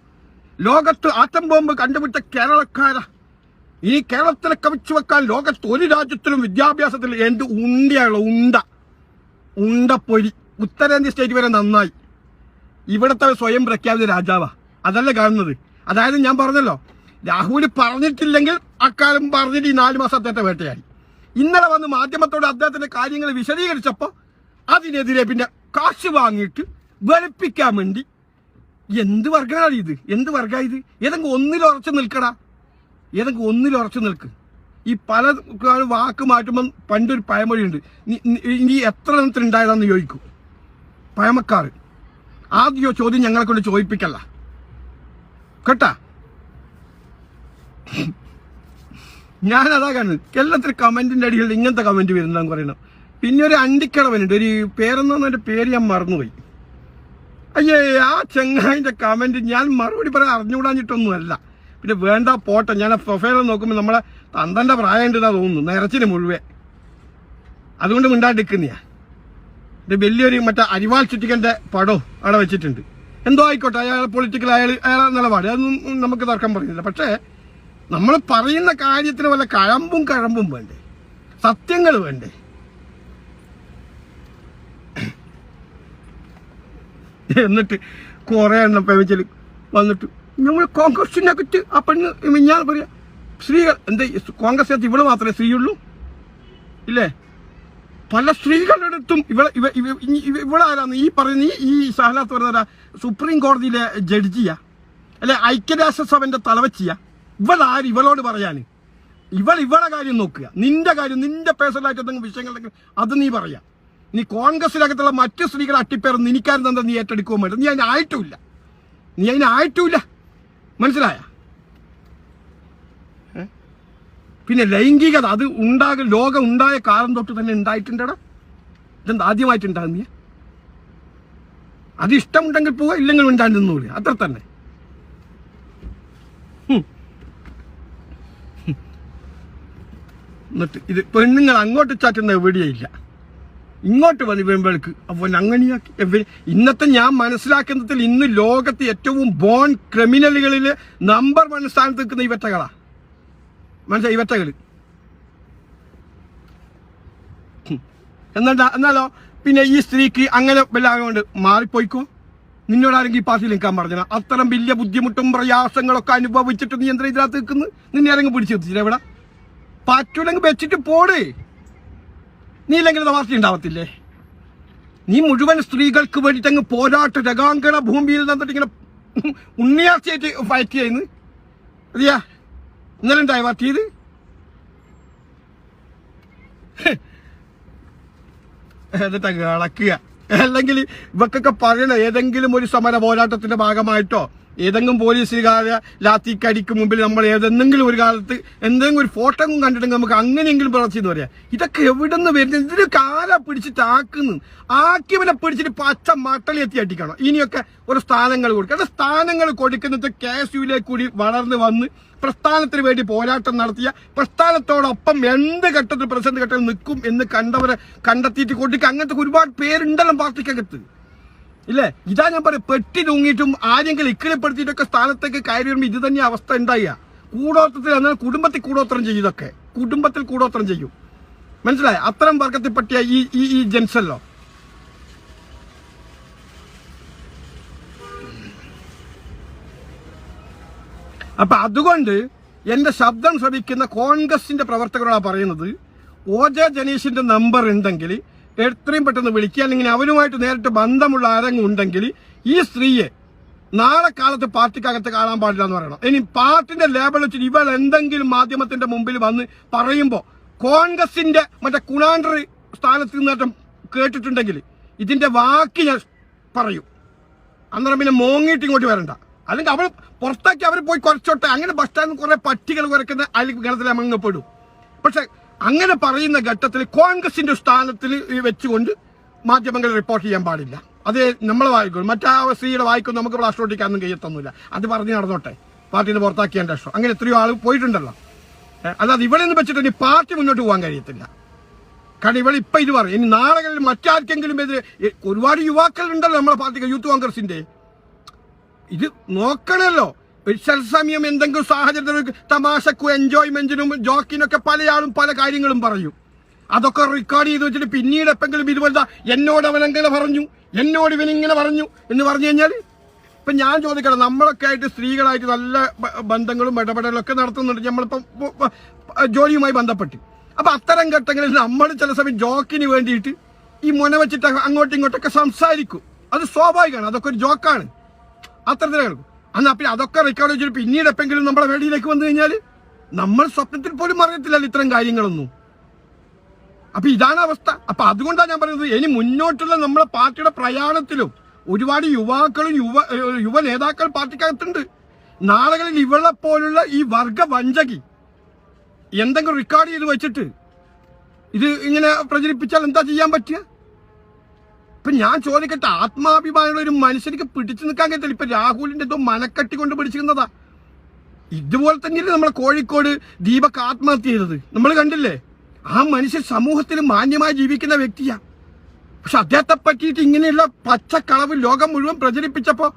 [SPEAKER 1] ലോകത്ത് ആറ്റം ബോംബ് കണ്ടുപിടിച്ച കേരളക്കാരാ. ഈ കേരളത്തിലെ കവിച്ചു വെക്കാൻ ലോകത്ത് ഒരു രാജ്യത്തിലും വിദ്യാഭ്യാസത്തിൽ എന്ത് ഉണ്ടയാണ് ഉണ്ട. ഉണ്ടപ്പൊരി. ഉത്തരേന്ത്യ സ്റ്റേറ്റ് വരെ നന്നായി. ഇവിടത്തെ സ്വയം പ്രഖ്യാപിത രാജാവാ. അതല്ല കാണുന്നത്. അതായത് ഞാൻ പറഞ്ഞല്ലോ രാഹുൽ പറഞ്ഞിട്ടില്ലെങ്കിൽ അക്കാലം പറഞ്ഞിട്ട് ഈ നാല് മാസം അദ്ദേഹത്തെ വേട്ടയായി ഇന്നലെ വന്ന് മാധ്യമത്തോട് അദ്ദേഹത്തിന്റെ കാര്യങ്ങൾ വിശദീകരിച്ചപ്പോ അതിനെതിരെ പിന്നെ കാശ് വാങ്ങിയിട്ട് വെളുപ്പിക്കാൻ വേണ്ടി എന്ത് വർഗമാണ് ഇത്? എന്ത് വർഗ ഇത്? ഏതെങ്കിലും ഒന്നിൽ ഉറച്ചു നിൽക്കടാ. ഏതെങ്കിലും ഒന്നിൽ ഉറച്ചു നിൽക്ക്. ഈ പല വാക്ക് മാറ്റുമ്പം പണ്ടൊരു പഴമൊഴിയുണ്ട്. ഇനി എത്ര എണ്ണത്തിൽ ചോദിക്കൂ ചോദിക്കും. പഴമക്കാർ. ആദ്യ ചോദ്യം ഞങ്ങളെ കൊണ്ട് ചോദിപ്പിക്കല്ല. കേട്ടാ? ഞാൻ അതാ കാണുന്നത് എല്ലാത്തിനും കമന്റിന്റെ അടിയിൽ ഇങ്ങനത്തെ കമന്റ് വരുന്നതെന്ന് പറയണം. പിന്നെ ഒരു അണ്ടിക്കടവനുണ്ട്. ഒരു പേരെന്നൊന്നും പേര് ഞാൻ മറന്നുപോയി. അയ്യേ ആ ചെങ്ങായിന്റെ കമന്റ് ഞാൻ മറുപടി പറയാൻ അറിഞ്ഞുകൂടാഞ്ഞിട്ടൊന്നുമല്ല. പിന്നെ വേണ്ട പോട്ടെ ഞാൻ പ്രൊഫൈലിൽ നോക്കുമ്പോൾ നമ്മളെ തന്തന്റെ പ്രായം ഉണ്ടെന്നാ തോന്നുന്നു നിറച്ചിന് മുഴുവൻ. അതുകൊണ്ട് മിണ്ടാണ്ടിരിക്കുന്നയാ. ഇത് വലിയൊരു മറ്റേ അരിവാൾ ചുറ്റിക്കന്റെ പടവും അവിടെ വെച്ചിട്ടുണ്ട്. എന്തോ ആയിക്കോട്ടെ അയാൾ പൊളിറ്റിക്കൽ അയാൾ അയാളെ നിലപാട് അതൊന്നും നമുക്ക് തർക്കം പറയുന്നില്ല. പക്ഷേ നമ്മൾ പറയുന്ന കാര്യത്തിന് വല്ല കഴമ്പും കഴമ്പും വേണ്ടേ? സത്യങ്ങൾ വേണ്ടേ? എന്നിട്ട് കുറെ എണ്ണം പെവഞ്ചൽ വന്നിട്ട് നമ്മൾ കോൺഗ്രസിനകത്ത് ആ പെണ്ണ് ഞാൻ പറയാ സ്ത്രീകൾ എന്താ കോൺഗ്രസ് കോൺഗ്രസിനകത്ത് ഇവൾ മാത്രമേ സ്ത്രീയുള്ളൂ? ഇല്ലേ? പല സ്ത്രീകളുടെ അടുത്തും ഇവളെ ഇവ ഇവളാരാന്ന് ഈ പറയുന്ന ഈ സഹലാത്ത് പറയുന്ന സുപ്രീം കോടതിയിലെ ജഡ്ജിയാ അല്ലെ ഐക്യരാഷ്ട്രസഭന്റെ തലവച്ചിയാ. ഇവളാര് ഇവളോട് പറയാന്? ഇവൾ ഇവളെ കാര്യം നോക്കുക. നിന്റെ കാര്യം നിന്റെ പേഴ്സണലായിട്ട് എന്തെങ്കിലും വിഷയങ്ങളുണ്ടെങ്കിൽ അത് നീ പറയാ. നീ കോൺഗ്രസിനകത്തുള്ള മറ്റു സ്ത്രീകളെ അട്ടിപ്പേർ നിനിക്കാരും തന്നെ നീ ഏറ്റെടുക്കുവാൻ വേണ്ടി. നീ അതിനായിട്ടുമില്ല നീ അതിനായിട്ടുമില്ല മനസ്സിലായ? പിന്നെ ലൈംഗികത അത് ഉണ്ടാക ലോകം ഉണ്ടായ കാലം തൊട്ട് തന്നെ ഉണ്ടായിട്ടുണ്ടടാ. ഇതെന്താ ആദ്യമായിട്ടുണ്ടാകുന്ന അത് ഇഷ്ടമുണ്ടെങ്കിൽ പോവുക ഇല്ലെങ്കിൽ ഉണ്ടാകുന്നില്ല അത്ര തന്നെ. എന്നിട്ട് ഇത് പെണ്ണുങ്ങൾ അങ്ങോട്ട് ചാറ്റുന്ന എവിടെയില്ല ഇങ്ങോട്ട് വന്ന് വരുമ്പോഴേക്ക് അവൻ അങ്ങനെയാക്കി. ഇന്നത്തെ ഞാൻ മനസ്സിലാക്കുന്നതിൽ ഇന്ന് ലോകത്ത് ഏറ്റവും ബോൺ ക്രിമിനലുകളിൽ നമ്പർ വൺ സ്ഥാനത്ത് നിൽക്കുന്ന ഇവറ്റകളാ. മനസ്സിലായി? ഇവറ്റകൾ എന്നാ എന്നാലോ? പിന്നെ ഈ സ്ത്രീക്ക് അങ്ങനെ വല്ലാകൊണ്ട് മാറിപ്പോയിക്കോ? നിന്നോട് ആരെങ്കിലും ഈ പാർട്ടിയിൽ നിൽക്കാൻ പറഞ്ഞാൽ അത്തരം വലിയ ബുദ്ധിമുട്ടും പ്രയാസങ്ങളൊക്കെ അനുഭവിച്ചിട്ട് നീ എന്താ ഇതിനകത്ത് നിൽക്കുന്നു? നിന്നെ ആരെങ്കിലും പിടിച്ചു എവിടെ പറ്റൂലെങ്കിൽ വെച്ചിട്ട് പോട്. നീ ഇല്ലെങ്കിൽ പാർട്ടി ഉണ്ടാവത്തില്ലേ? നീ മുഴുവൻ സ്ത്രീകൾക്ക് വേണ്ടിയിട്ട് അങ്ങ് പോരാട്ട രകാങ്കണ ഭൂമിയിൽ നിന്നിട്ട് ഇങ്ങനെ ഉണ്ണിയാഴ്ചയായിട്ട് ഫൈറ്റ് ചെയ്യുന്നു. അറിയാ ഇന്നലെ ഉണ്ടായ പാർട്ടി ഇത്? എന്നിട്ട് അങ്ങ് അളക്കുക. അല്ലെങ്കിൽ ഇവക്കൊക്കെ പറയണ ഏതെങ്കിലും ഒരു സമര പോരാട്ടത്തിന്റെ ഭാഗമായിട്ടോ? ഏതെങ്കിലും പോലീസുകാരെ ലാത്തിക്കടിക്ക് മുമ്പിൽ നമ്മൾ ഏതെങ്കിലും ഒരു കാലത്ത് എന്തെങ്കിലും ഒരു ഫോട്ടോ കണ്ടിട്ടുണ്ടെങ്കിൽ നമുക്ക് അങ്ങനെയെങ്കിലും പ്രവർത്തിച്ചെന്ന് പറയാം ഇതൊക്കെ എവിടെ നിന്ന് വരുന്നത്? ഇതിന് കാല പിടിച്ചിട്ട് ആക്കുന്നു. ആക്കിയവനെ പിടിച്ചിട്ട് പച്ച മട്ടളി എത്തി അടിക്കണം. ഇനിയൊക്കെ ഒരു സ്ഥാനങ്ങൾ കൊടുക്കുക. ആ സ്ഥാനങ്ങൾ കൊടുക്കുന്നത് കെ എസ് യുവിലേക്ക് കൂടി വളർന്ന് വന്ന് പ്രസ്ഥാനത്തിന് വേണ്ടി പോരാട്ടം നടത്തിയ പ്രസ്ഥാനത്തോടൊപ്പം എന്ത് ഘട്ടത്തിൽ പ്രസിഡന്റ് ഘട്ടത്തിൽ നിൽക്കും എന്ന് കണ്ടവരെ കണ്ടെത്തിയിട്ട് കൊടുക്കുക. അങ്ങനത്തെ ഒരുപാട് പേരുണ്ടല്ലോ പാർട്ടിക്കകത്ത്. ഇല്ലേ? ഇതാ ഞാൻ പറയും പെട്ടി തൂങ്ങിയിട്ടും ആരെങ്കിലും ഇക്കിളിപ്പെടുത്തിയിട്ടൊക്കെ സ്ഥാനത്തേക്ക് കയറി വരുമ്പോൾ ഇത് തന്നെ അവസ്ഥ ഉണ്ടായ കൂടോത്രത്തിൽ എന്നാൽ കുടുംബത്തിൽ കൂടോത്രം ചെയ്യും ഇതൊക്കെ. കുടുംബത്തിൽ കൂടോത്രം ചെയ്യും. മനസ്സിലായ? അത്തരം പറ്റിയ ഈ ഈ ഈ ജെൻസല്ലോ. അപ്പൊ അതുകൊണ്ട് എന്റെ ശബ്ദം ശ്രവിക്കുന്ന കോൺഗ്രസിന്റെ പ്രവർത്തകരോടാണ് പറയുന്നത് ഓജ ജെ ജനീഷിന്റെ നമ്പർ ഉണ്ടെങ്കിൽ എത്രയും പെട്ടെന്ന് വിളിക്കുക. അല്ലെങ്കിൽ അവരുമായിട്ട് നേരിട്ട് ബന്ധമുള്ള ആരെങ്കിലും ഉണ്ടെങ്കിൽ ഈ സ്ത്രീയെ നാളെ കാലത്ത് പാർട്ടിക്കകത്ത് കാണാൻ പാടില്ല എന്ന് പറയണം. ഇനി പാർട്ടിന്റെ ലേബൽ വെച്ചിട്ട് ഇവൾ എന്തെങ്കിലും മാധ്യമത്തിന്റെ മുമ്പിൽ വന്ന് പറയുമ്പോൾ കോൺഗ്രസിന്റെ മറ്റേ കുണാണ്ടറി സ്ഥാനത്ത് നിന്നേറ്റം കേട്ടിട്ടുണ്ടെങ്കിൽ ഇതിന്റെ വാക്ക് ഞാൻ പറയും. അന്നേരം പിന്നെ മോങ്ങിയിട്ട് ഇങ്ങോട്ട് വരണ്ട. അല്ലെങ്കിൽ അവൾ പുറത്താക്കി അവർ പോയി കുറച്ചോട്ടെ. അങ്ങനെ ബസ് സ്റ്റാൻഡിൽ കുറെ പട്ടികൾ കുറയ്ക്കുന്ന അതിൽ ഗണത്തിൽ അമങ്ങപ്പെടും പക്ഷെ അങ്ങനെ പറയുന്ന ഘട്ടത്തിൽ കോൺഗ്രസിന്റെ സ്ഥാനത്തിൽ വെച്ചുകൊണ്ട് മാധ്യമങ്ങൾ റിപ്പോർട്ട് ചെയ്യാൻ പാടില്ല. അത് നമ്മൾ വായിക്കും. മറ്റാ സ്ത്രീയുടെ വായിക്കും നമുക്ക് പ്ലാസ്റ്റർ ഒട്ടിക്കാനൊന്നും കഴിയത്തൊന്നുമില്ല അത് പറഞ്ഞ് നടന്നോട്ടെ. പാർട്ടിയിൽ നിന്ന് പുറത്താക്കിയതിന്റെ അങ്ങനെ എത്രയോ ആൾ പോയിട്ടുണ്ടല്ലോ. അതായത് ഇവിടെ നിന്ന് വെച്ചിട്ട് ഇനി പാർട്ടി മുന്നോട്ട് പോകാൻ കഴിയത്തില്ല. കാരണം ഇവിടെ ഇപ്പൊ ഇത് പറയും. ഇനി നാളെകളിൽ മറ്റാർക്കെങ്കിലും എതിരെ ഒരുപാട് യുവാക്കൾ ഉണ്ടല്ലോ നമ്മളെ പാർട്ടിക്ക് യൂത്ത് കോൺഗ്രസിന്റെ. ഇത് നോക്കണല്ലോ. ഒരു സമയം എന്തെങ്കിലും സാഹചര്യത്തിൽ തമാശക്കും എൻജോയ്മെന്റിനും ജോക്കിനൊക്കെ പലയാളും പല കാര്യങ്ങളും പറയും. അതൊക്കെ റെക്കോർഡ് ചെയ്ത് വെച്ചിട്ട് പിന്നീട് എപ്പെങ്കിലും ഇതുപോലെ എന്നോട് അവനെങ്കിലും പറഞ്ഞു എന്നോട് ഇവൻ ഇങ്ങനെ പറഞ്ഞു എന്ന് പറഞ്ഞു കഴിഞ്ഞാൽ ഇപ്പൊ ഞാൻ ചോദിക്കണം നമ്മളൊക്കെ ആയിട്ട് സ്ത്രീകളായിട്ട് നല്ല ബന്ധങ്ങളും ഇടപെടലും ഒക്കെ നടത്തുന്നുണ്ട്. നമ്മളിപ്പോ ജോലിയുമായി ബന്ധപ്പെട്ട്. അപ്പൊ അത്തരം ഘട്ടങ്ങളിൽ നമ്മൾ ചില സമയം ജോക്കിന് വേണ്ടിയിട്ട് ഈ മുന വെച്ചിട്ട് അങ്ങോട്ടും ഇങ്ങോട്ടൊക്കെ സംസാരിക്കും. അത് സ്വാഭാവികമാണ്. അതൊക്കെ ഒരു ജോക്കാണ് അത്തരത്തിലാണ് എന്നാ പിന്നെ അതൊക്കെ റെക്കോർഡ് വെച്ചിട്ട് പിന്നീട് എപ്പെങ്കിലും നമ്മുടെ വേടിയിലേക്ക് വന്നു കഴിഞ്ഞാൽ നമ്മൾ സ്വപ്നത്തിൽ പോലും അറിയത്തില്ലല്ലോ ഇത്തരം കാര്യങ്ങളൊന്നും. അപ്പൊ ഇതാണ് അവസ്ഥ. അപ്പൊ അതുകൊണ്ടാണ് ഞാൻ പറയുന്നത് ഇനി മുന്നോട്ടുള്ള നമ്മുടെ പാർട്ടിയുടെ പ്രയാണത്തിലും ഒരുപാട് യുവാക്കളും യുവ യുവ നേതാക്കൾ പാർട്ടിക്കകത്തുണ്ട്. നാളുകളിൽ ഇവളെ പോലുള്ള ഈ വർഗ വഞ്ചകി എന്തെങ്കിലും റെക്കോർഡ് ചെയ്ത് വെച്ചിട്ട് ഇത് ഇങ്ങനെ പ്രചരിപ്പിച്ചാൽ എന്താ ചെയ്യാൻ പറ്റുക? ഇപ്പൊ ഞാൻ ചോദിക്കട്ടെ ആത്മാഭിമാനമുള്ള ഒരു മനുഷ്യർക്ക് പിടിച്ചു നിൽക്കാൻ കഴിയത്തില്ല. ഇപ്പൊ രാഹുലിന്റെ എന്തോ മനക്കട്ടി കൊണ്ട് പിടിച്ചിരുന്നതാ ഇതുപോലെ തന്നെയല്ലേ നമ്മളെ കോഴിക്കോട് ദീപക് ആത്മഹത്യ ചെയ്തത്. നമ്മൾ കണ്ടില്ലേ? ആ മനുഷ്യൻ സമൂഹത്തിൽ മാന്യമായി ജീവിക്കുന്ന വ്യക്തിയാ. പക്ഷെ അദ്ദേഹത്തെ പറ്റിയിട്ട് ഇങ്ങനെയുള്ള പച്ചക്കളവ് ലോകം മുഴുവൻ പ്രചരിപ്പിച്ചപ്പോ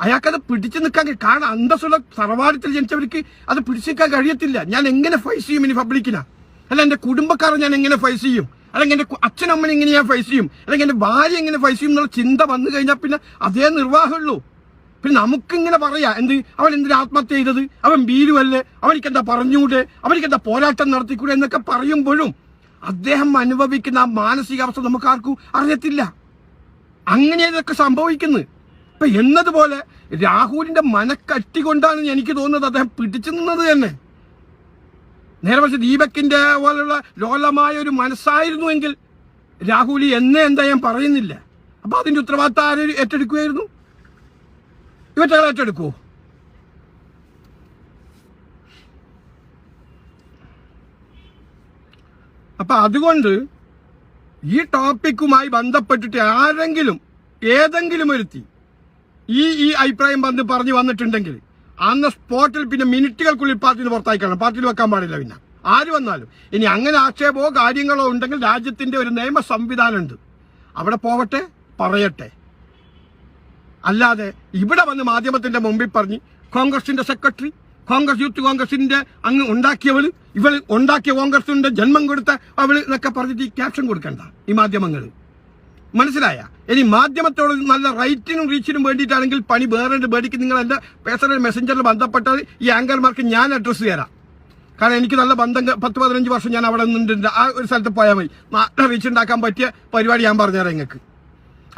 [SPEAKER 1] അയാൾക്കത് പിടിച്ചു നിൽക്കാൻ കാരണം അന്തസ്സുള്ള സർവാരത്തിൽ ജനിച്ചവർക്ക് അത് പിടിച്ചു നിൽക്കാൻ കഴിയത്തില്ല. ഞാൻ എങ്ങനെ ഫൈസ് ചെയ്യും ഇനി പബ്ലിക്കിനാ അല്ല എന്റെ കുടുംബക്കാരെ ഞാൻ എങ്ങനെ ഫൈസ് ചെയ്യും? അല്ലെങ്കിൽ എന്റെ അച്ഛനമ്മനെ എങ്ങനെ ഞാൻ ഫേസ് ചെയ്യും. അല്ലെങ്കിൽ എന്റെ ഭാര്യ എങ്ങനെ ഫേസ് ചെയ്യും എന്നുള്ള ചിന്ത വന്നു കഴിഞ്ഞാൽ പിന്നെ അതേ നിർവാഹമുള്ളൂ. പിന്നെ നമുക്കിങ്ങനെ പറയാ എന്ത്? അവൻ എന്തിനാ ആത്മഹത്യ ചെയ്തത്? അവൻ ഭീരുവല്ലേ? അവനിക്ക് എന്താ പറഞ്ഞൂടെ അവനിക്ക് എന്താ പോരാട്ടം നടത്തിക്കൂടെ എന്നൊക്കെ പറയുമ്പോഴും അദ്ദേഹം അനുഭവിക്കുന്ന ആ മാനസികാവസ്ഥ നമുക്ക് ആർക്കും അറിയത്തില്ല. അങ്ങനെ ഇതൊക്കെ സംഭവിക്കുന്നത് ഇപ്പൊ എന്നതുപോലെ രാഹുലിന്റെ മനക്കട്ടി കൊണ്ടാണ് എനിക്ക് തോന്നുന്നത് അദ്ദേഹം പിടിച്ചു നിന്നത് തന്നെ. നേരെ മറിച്ച് ദീപക്കിന്റെ പോലുള്ള ലോലമായ ഒരു മനസ്സായിരുന്നു എങ്കിൽ രാഹുലി എന്നെ എന്താ ഞാൻ പറയുന്നില്ല. അപ്പൊ അതിന്റെ ഉത്തരവാദിത്തം ആര് ഏറ്റെടുക്കുമായിരുന്നു ഇവറ്റകൾ ഏറ്റെടുക്കുവോ? അപ്പൊ അതുകൊണ്ട് ഈ ടോപ്പിക്കുമായി ബന്ധപ്പെട്ടിട്ട് ആരെങ്കിലും ഏതെങ്കിലും ഒരുത്തി ഈ ഈ അഭിപ്രായം വന്ന് പറഞ്ഞു വന്നിട്ടുണ്ടെങ്കിൽ അന്ന് സ്പോട്ടിൽ പിന്നെ മിനിറ്റുകൾക്കുള്ളിൽ പാർട്ടിയിൽ പുറത്തായിക്കാണ് പാർട്ടിയിൽ വെക്കാൻ പാടില്ല പിന്നെ. ആര് വന്നാലും. ഇനി അങ്ങനെ ആക്ഷേപമോ കാര്യങ്ങളോ ഉണ്ടെങ്കിൽ രാജ്യത്തിന്റെ ഒരു നിയമ സംവിധാനം ഉണ്ട് അവിടെ പോവട്ടെ പറയട്ടെ. അല്ലാതെ ഇവിടെ വന്ന് മാധ്യമത്തിന്റെ മുമ്പിൽ പറഞ്ഞ് കോൺഗ്രസിന്റെ സെക്രട്ടറി കോൺഗ്രസ് യൂത്ത് കോൺഗ്രസിന്റെ അങ്ങ് ഉണ്ടാക്കിയവൾ ഇവൾ ഉണ്ടാക്കിയ കോൺഗ്രസിന്റെ ജന്മം കൊടുത്ത അവൾ എന്നൊക്കെ പറഞ്ഞിട്ട് ഈ ക്യാപ്ഷൻ കൊടുക്കണ്ട ഈ മാധ്യമങ്ങൾ മനസ്സിലായ? ഇനി മാധ്യമത്തോട് നല്ല റൈറ്റിനും റീച്ചിനും വേണ്ടിയിട്ടാണെങ്കിൽ പണി വേറെ പേടിക്ക് നിങ്ങൾ എന്റെ പേഴ്സണൽ മെസ്സഞ്ചറിൽ ബന്ധപ്പെട്ട ഈ ആങ്കർമാർക്ക് ഞാൻ അഡ്രസ്സ് തരാം. കാരണം എനിക്ക് നല്ല ബന്ധം പത്ത് പതിനഞ്ച് വർഷം ഞാൻ അവിടെ നിന്നിട്ടുണ്ട്. ആ ഒരു സ്ഥലത്ത് പോയാൽ മതി. നല്ല റീച്ച് ഉണ്ടാക്കാൻ പറ്റിയ പരിപാടി ഞാൻ പറഞ്ഞുതരാം നിങ്ങൾക്ക്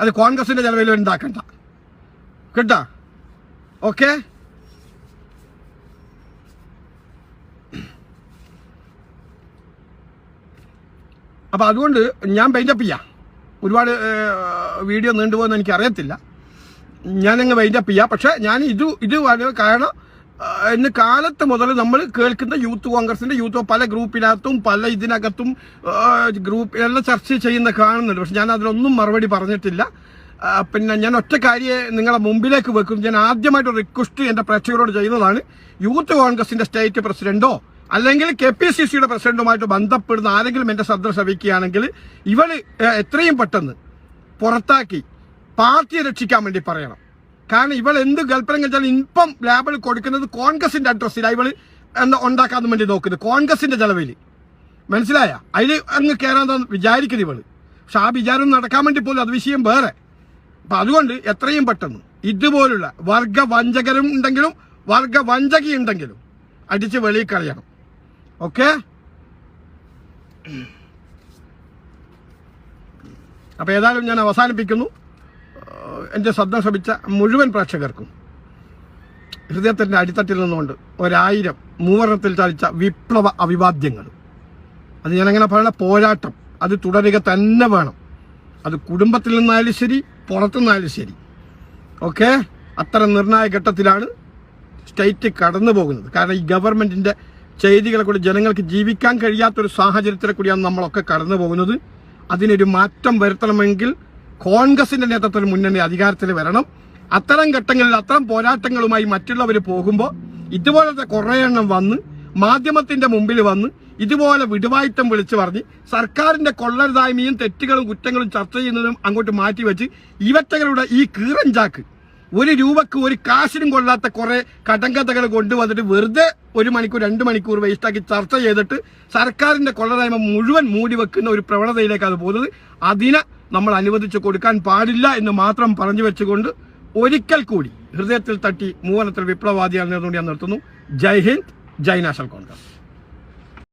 [SPEAKER 1] അത് കോൺഗ്രസിന്റെ ചെലവിൽ ഉണ്ടാക്കണ്ട. കേട്ടാ? ഓക്കെ അപ്പൊ അതുകൊണ്ട് ഞാൻ പെയിന്റപ്പ് ചെയ്യാം. ഒരുപാട് വീഡിയോ നീണ്ടുപോകുന്ന എനിക്ക് അറിയത്തില്ല ഞാനങ്ങ് വൈൻഡപ്പ് ചെയ്യാം. പക്ഷേ ഞാൻ ഇത് ഇത് കാരണം ഇന്ന് കാലത്ത് മുതൽ നമ്മൾ കേൾക്കുന്ന യൂത്ത് കോൺഗ്രസിന്റെ യൂത്ത് പല ഗ്രൂപ്പിനകത്തും പല ഇതിനകത്തും ഗ്രൂപ്പ് എല്ലാം ചർച്ച ചെയ്യുന്ന കാണുന്നുണ്ട്. പക്ഷെ ഞാൻ അതിലൊന്നും മറുപടി പറഞ്ഞിട്ടില്ല. പിന്നെ ഞാൻ ഒറ്റ കാര്യം നിങ്ങളെ മുമ്പിലേക്ക് വെക്കും. ഞാൻ ആദ്യമായിട്ട് റിക്വസ്റ്റ് എന്റെ പ്രേക്ഷകരോട് ചെയ്യുന്നതാണ് യൂത്ത് കോൺഗ്രസിന്റെ സ്റ്റേറ്റ് പ്രസിഡന്റോ അല്ലെങ്കിൽ കെ പി സി സിയുടെ പ്രസിഡന്റുമായിട്ട് ബന്ധപ്പെടുന്ന ആരെങ്കിലും എന്റെ ശ്രദ്ധ ശ്രവിക്കുകയാണെങ്കിൽ ഇവൾ എത്രയും പെട്ടെന്ന് പുറത്താക്കി പാർട്ടിയെ രക്ഷിക്കാൻ വേണ്ടി പറയണം. കാരണം ഇവൾ എന്ത് ഗൾപ്പനം കഴിച്ചാൽ ഇപ്പം ലാബിൽ കൊടുക്കുന്നത് കോൺഗ്രസിന്റെ അഡ്രസ്സിലാണ് ഇവൾ ഉണ്ടാക്കാൻ വേണ്ടി നോക്കുന്നത്. കോൺഗ്രസിന്റെ ചെലവിൽ മനസ്സിലായ? അതിൽ അങ്ങ് കയറാൻ വിചാരിക്കുന്നത് ഇവൾ. പക്ഷെ ആ വിചാരം നടക്കാൻ വേണ്ടി പോലും അത് വിഷയം വേറെ. അപ്പൊ അതുകൊണ്ട് എത്രയും പെട്ടെന്ന് ഇതുപോലുള്ള വർഗ വഞ്ചകരും ഉണ്ടെങ്കിലും വർഗ വഞ്ചകി ഉണ്ടെങ്കിലും അടിച്ച് വെളിയിൽ കളയണം. ഓക്കെ? അപ്പൊ ഏതായാലും ഞാൻ അവസാനിപ്പിക്കുന്നു. എന്റെ ശ്രദ്ധ ശ്രമിച്ച മുഴുവൻ പ്രേക്ഷകർക്കും. ഹൃദയത്തിന്റെ അടിത്തട്ടിൽ നിന്നുകൊണ്ട് ഒരായിരം മൂവർണത്തിൽ ചലിച്ച വിപ്ലവ അഭിവാദ്യങ്ങൾ അത് ഞാനങ്ങനെ പറയുന്ന പോരാട്ടം അത് തുടരുക തന്നെ വേണം. അത് കുടുംബത്തിൽ നിന്നായാലും ശരി പുറത്തുനിന്നായാലും ശരി. ഓക്കെ? അത്ര നിർണായക ഘട്ടത്തിലാണ് സ്റ്റേറ്റ് കടന്നു പോകുന്നത് കാരണം ഈ ഗവൺമെന്റിന്റെ ചെയ്തികളെ കൂടി ജനങ്ങൾക്ക് ജീവിക്കാൻ കഴിയാത്തൊരു സാഹചര്യത്തിലെ കൂടിയാണ് നമ്മളൊക്കെ കടന്നു പോകുന്നത്. അതിനൊരു മാറ്റം വരുത്തണമെങ്കിൽ കോൺഗ്രസിന്റെ നേതൃത്വത്തിൽ മുന്നണി അധികാരത്തിൽ വരണം. അത്തരം ഘട്ടങ്ങളിൽ അത്തരം പോരാട്ടങ്ങളുമായി മറ്റുള്ളവർ പോകുമ്പോൾ ഇതുപോലത്തെ കുറേ എണ്ണം വന്ന് മാധ്യമത്തിന്റെ മുമ്പിൽ വന്ന് ഇതുപോലെ വിടുവായിത്തം വിളിച്ചു പറഞ്ഞ് സർക്കാരിന്റെ കൊള്ളരുതായ്മയും തെറ്റുകളും കുറ്റങ്ങളും ചർച്ച ചെയ്യുന്നതും അങ്ങോട്ട് മാറ്റിവെച്ച് ഇവറ്റകളുടെ ഈ കീറഞ്ചാക്ക് ഒരു രൂപക്ക് ഒരു കാശിനും കൊള്ളാത്ത കുറെ കടങ്കഥകൾ കൊണ്ടുവന്നിട്ട് വെറുതെ ഒരു മണിക്കൂർ രണ്ട് മണിക്കൂർ വേസ്റ്റാക്കി ചർച്ച ചെയ്തിട്ട് സർക്കാരിന്റെ കൊള്ളതായ്മ മുഴുവൻ മൂടി വെക്കുന്ന ഒരു പ്രവണതയിലേക്കാണ് പോകുന്നത് അതിനെ നമ്മൾ അനുവദിച്ചു കൊടുക്കാൻ പാടില്ല എന്ന് മാത്രം പറഞ്ഞു വെച്ചുകൊണ്ട് ഒരിക്കൽ കൂടി ഹൃദയത്തിൽ തട്ടി മൂവനത്തിൽ വിപ്ലവവാദിയാണെന്നുകൊണ്ട് ഞാൻ നിർത്തുന്നു. Jai Hind Jai national Congress.